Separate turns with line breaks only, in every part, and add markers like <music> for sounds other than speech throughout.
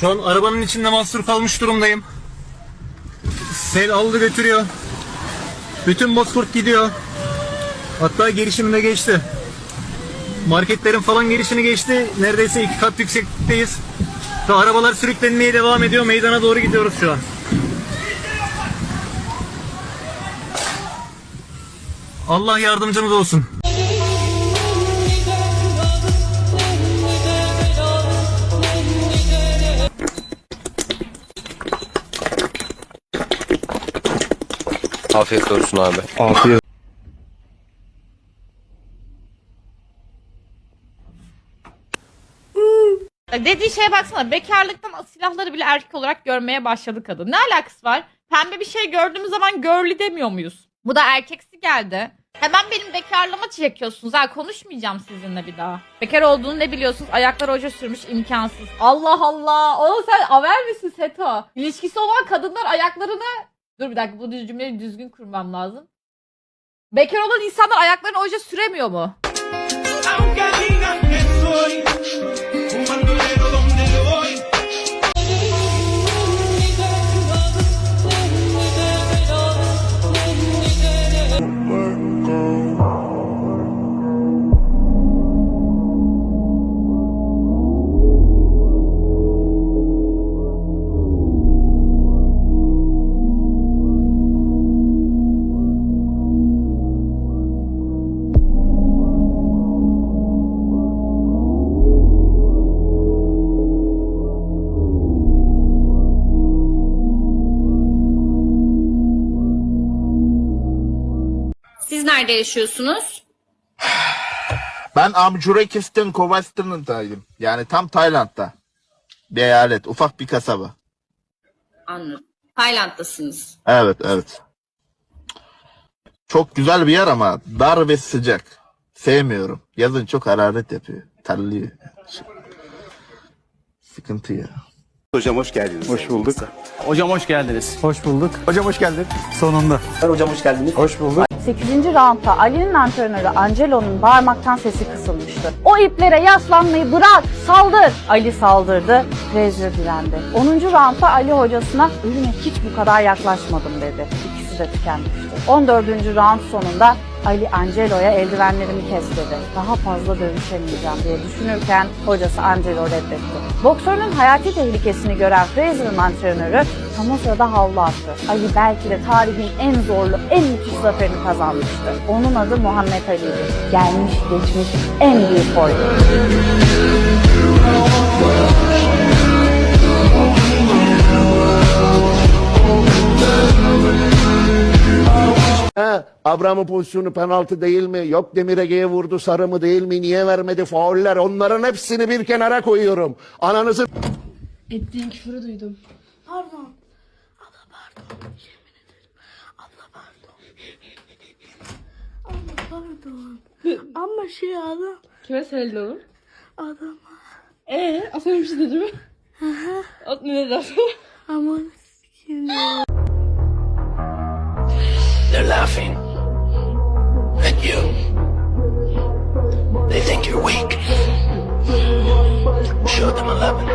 Şu an arabanın içinde mahsur kalmış durumdayım. Sel aldı götürüyor. Bütün Bozkurt gidiyor. Hatta girişimde geçti. Marketlerin falan girişini geçti. Neredeyse iki kat yükseklikteyiz. Ve arabalar sürüklenmeye devam ediyor. Meydana doğru gidiyoruz şu an. Allah yardımcımız olsun.
Afiyet olsun abi.
Dediği şeye baksana bekarlıktan silahları bile erkek olarak görmeye başladı kadın. Ne alakası var? Pembe bir şey gördüğümüz zaman girly demiyor muyuz? Bu da erkeksi geldi. Hemen benim bekarlığıma çekiyorsunuz ha konuşmayacağım sizinle bir daha. Bekar olduğunu ne biliyorsunuz? Ayakları hoca sürmüş imkansız. Allah Allah. Oğlum sen aver misin Seto? İlişkisi olan kadınlar ayaklarını... Dur bir dakika bu düz cümleyi düzgün kurmam lazım. Bekar olan insanlar ayaklarını oje süremiyor mu?
Nerede yaşıyorsunuz?
Ben Amjurekistan Kovastinin'daydım. Yani tam Tayland'da. Bir eyalet, ufak bir kasaba.
Anladım. Tayland'dasınız.
Evet, evet. Çok güzel bir yer ama dar ve sıcak. Sevmiyorum. Yazın çok hararet yapıyor. Terliyor. Sıkıntı ya.
Hocam hoş geldiniz.
Hoş bulduk. Hocam hoş geldiniz. Hoş bulduk. Hocam hoş geldin. Sonunda.
Hocam hoş geldiniz.
Hoş bulduk.
8. roundda Ali'nin antrenörü Angelo'nun bağırmaktan sesi kısılmıştı. O iplere yaslanmayı bırak, saldır. Ali saldırdı, Frazier direndi. 10. roundda Ali hocasına ölüme hiç bu kadar yaklaşmadım dedi. İkisi de tükenmişti. 14. round sonunda Ali Angelo'ya eldivenlerimi kes dedi. Daha fazla dövüşemeyeceğim diye düşünürken hocası Angelo reddetti. Boksörün hayati tehlikesini gören Frazier'ın antrenörü tam o sırada havlu attı. Ali belki de tarihin en zorlu, en müthiş zaferini kazanmıştı. Onun adı Muhammed Ali'ydi. Gelmiş geçmiş en büyük oydu.
He, Abraham'ın pozisyonu penaltı değil mi? Yok Demir Ege'ye vurdu sarı mı değil mi? Niye vermedi fauller? Onların hepsini bir kenara koyuyorum. Ananızı
Ettiğin küfürü duydum.
Pardon. Abla pardon. Yemin ederim. Abla pardon. Abla pardon. Ama şey adam.
Kime söyledin onu?
Adam.
Ee, Aslan bir şey dedi mi? At ne dedi?
Aman sikim.
They're laughing at you. They think you're weak. Show them 11.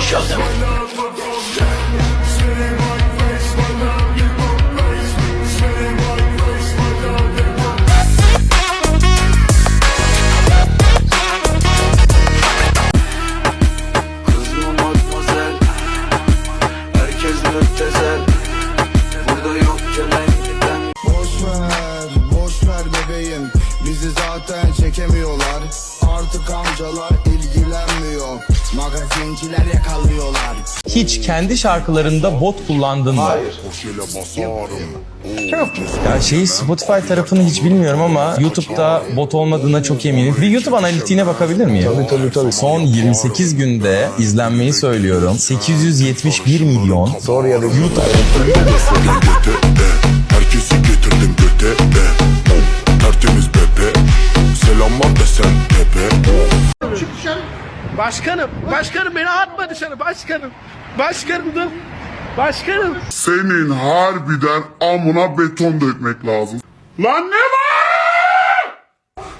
Show them.
Çekemiyorlar. Artık amcalar ilgilenmiyor. Magazinciler yakalıyorlar.
Hiç kendi şarkılarında bot kullandın mı? Hayır. Ya şeyi Spotify tarafını hiç bilmiyorum ama YouTube'da bot olmadığına çok eminim. Bir YouTube analitiğine bakabilir miyim? Tabii tabii tabii. Son 28 günde izlenmeyi söylüyorum. 871 milyon. Ya YouTube.
Herkesi getirdim göte.
Başkanım, başkanım beni atma dışarı başkanım. Başkanım dur. Başkanım.
Senin harbiden amına beton dökmek lazım. Lan ne var?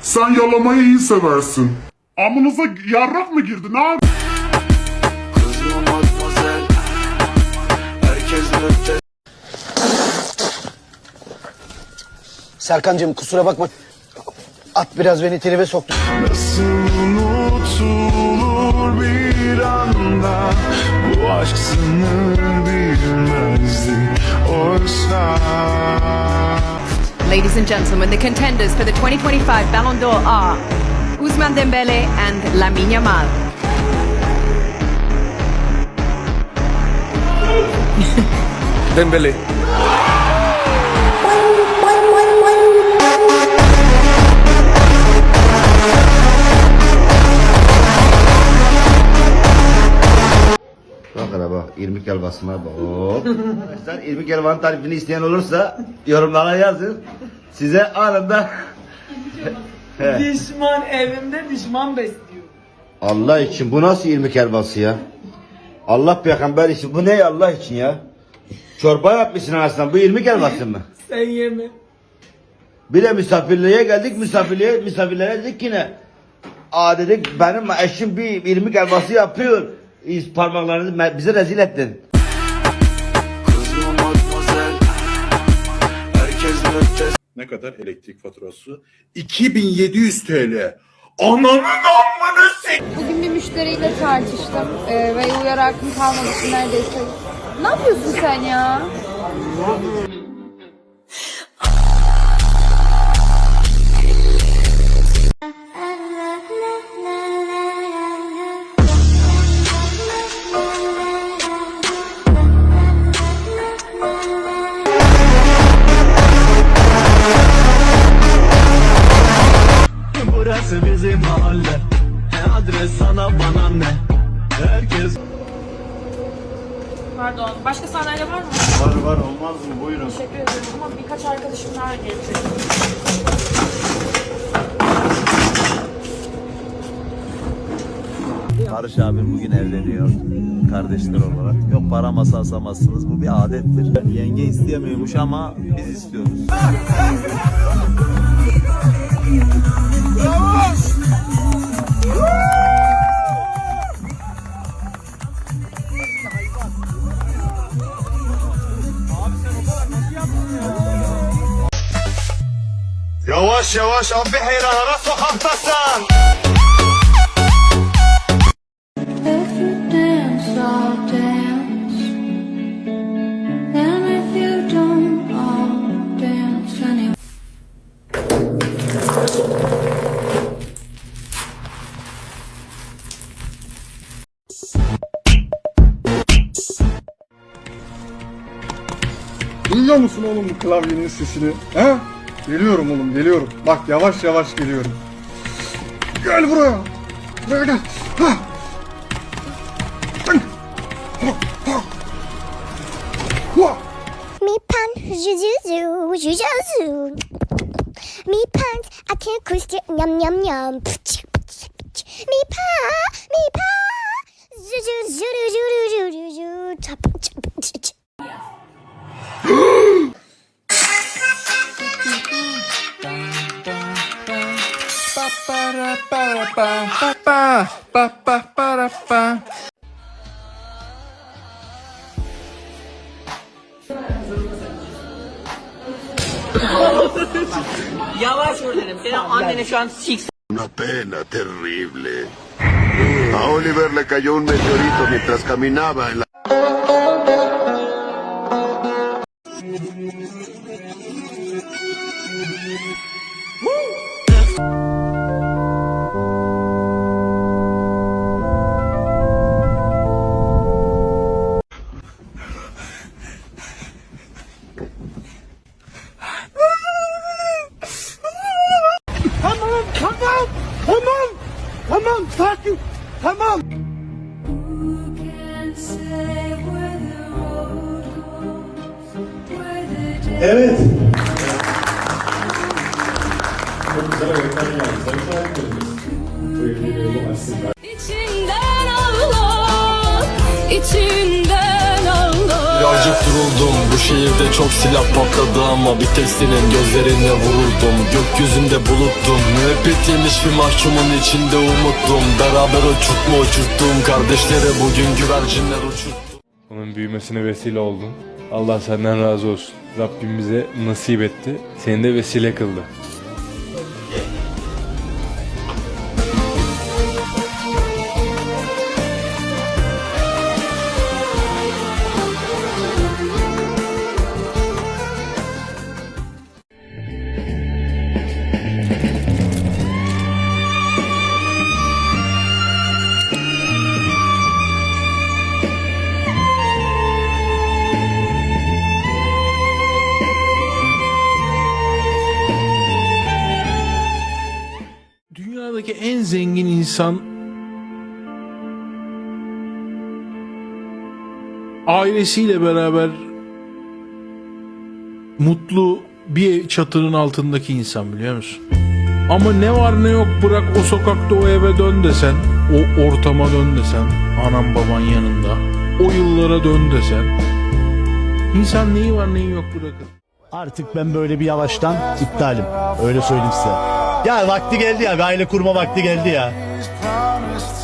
Sen yalamayı iyi seversin. Amınıza yarrak mı girdi ne abi? Serkancığım kusura bakma. At biraz beni tribe soktu.
Anda Bu aşk sınır bilmezdi oysa
Ladies and gentlemen, the contenders for the 2025 Ballon d'Or are Usman Dembele and Lamine Yamal.
Dembele
irmik helvasına. Hop. Arkadaşlar irmik helvanın tarifini isteyen olursa yorumlara yazın. Size anında <laughs>
Düşman evimde düşman besliyor.
Allah için bu nasıl irmik helvası ya? Allah peygamber için bu ne Allah için ya? Çorba yapmışsın aslında bu irmik helvası mı? <laughs>
Sen yeme.
Bir de misafirliğe geldik misafirliğe misafirlere dedik ki ne? Aa dedik benim eşim bir irmik helvası yapıyor. İz parmaklarınızı me- bize rezil ettin.
Ne kadar elektrik faturası? 2700 TL. Ananın amını.
Bugün bir müşteriyle tartıştım ee, ve uyar hakkım kalmadı neredeyse. Ne yapıyorsun sen ya?
Burası bizim mahalle. Adres sana bana ne? Herkes
Pardon. Başka sandalye var mı?
var var olmaz mı? Buyurun.
Teşekkür ederim ama birkaç arkadaşım daha gelecek.
Barış abim bugün evleniyor kardeşler olarak. Yok para masa asamazsınız bu bir adettir. Yenge isteyemiyormuş ama biz istiyoruz.
Yavaş yavaş abi heyranlara sokaktasın.
Duyuyor musun oğlum bu klavyenin sesini? He? Geliyorum oğlum geliyorum. Bak yavaş yavaş geliyorum. Gel buraya. Buraya gel. Ha.
Me pants, jujuzu, jujuzu. Me pants, I can't quit it, yum yum yum. Me pa, me pa, juju, juju, juju, juju, juju, para para pa pa pa pa para pa
Una pena terrible. A Oliver le cayó un meteorito mientras caminaba en la...
Birazcık duruldum Bu şehirde çok silah patladı ama Bir tek senin gözlerine vuruldum Gökyüzünde buluttum Müebbet yemiş bir mahkumun içinde umuttum Beraber uçup mu uçurttum Kardeşlere bugün güvercinler uçurttum
Onun büyümesine vesile oldun.
Allah senden razı olsun. Rabbim bize nasip etti. Seni de vesile kıldı.
İnsan ailesiyle beraber mutlu bir çatının altındaki insan biliyor musun? Ama ne var ne yok bırak o sokakta o eve dön desen, o ortama dön desen, anam baban yanında, o yıllara dön desen, insan neyi var neyi yok bırakır.
Artık ben böyle bir yavaştan iptalim. Öyle söyleyeyim size. Ya vakti geldi ya. Bir aile kurma vakti geldi ya.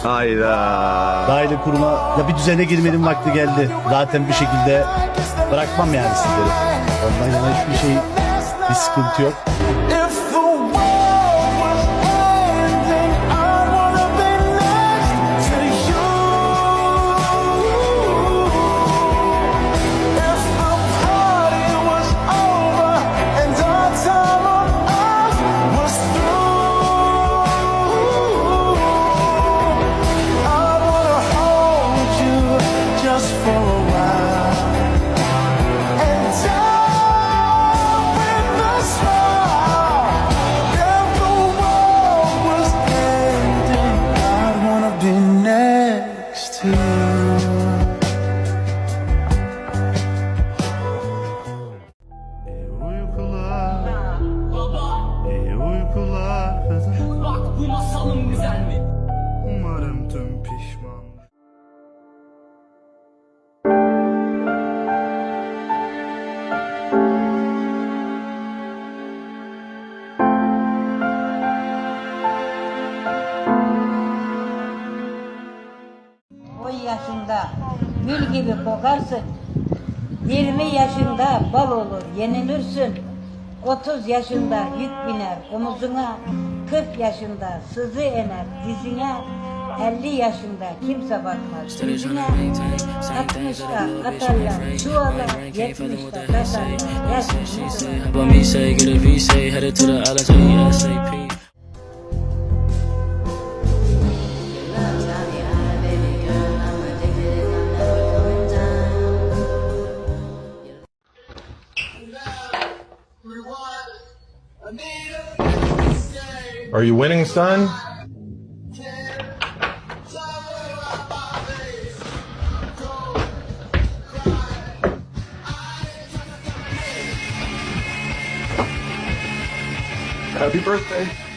Hayda.
Bir aile kurma. Ya bir düzene girmenin vakti geldi. Zaten bir şekilde bırakmam yani sizleri. Ondan yana hiçbir şey bir sıkıntı yok.
Gül gibi kokarsın. 20 yaşında bal olur yenilirsin. 30 yaşında yük biner omuzuna. 40 yaşında sızı ener dizine. 50 yaşında kimse bakmaz yüzüne. 60'ta atarlar çuvala. 70'te takarlar yaşlı
me
Are you winning, son? Happy birthday.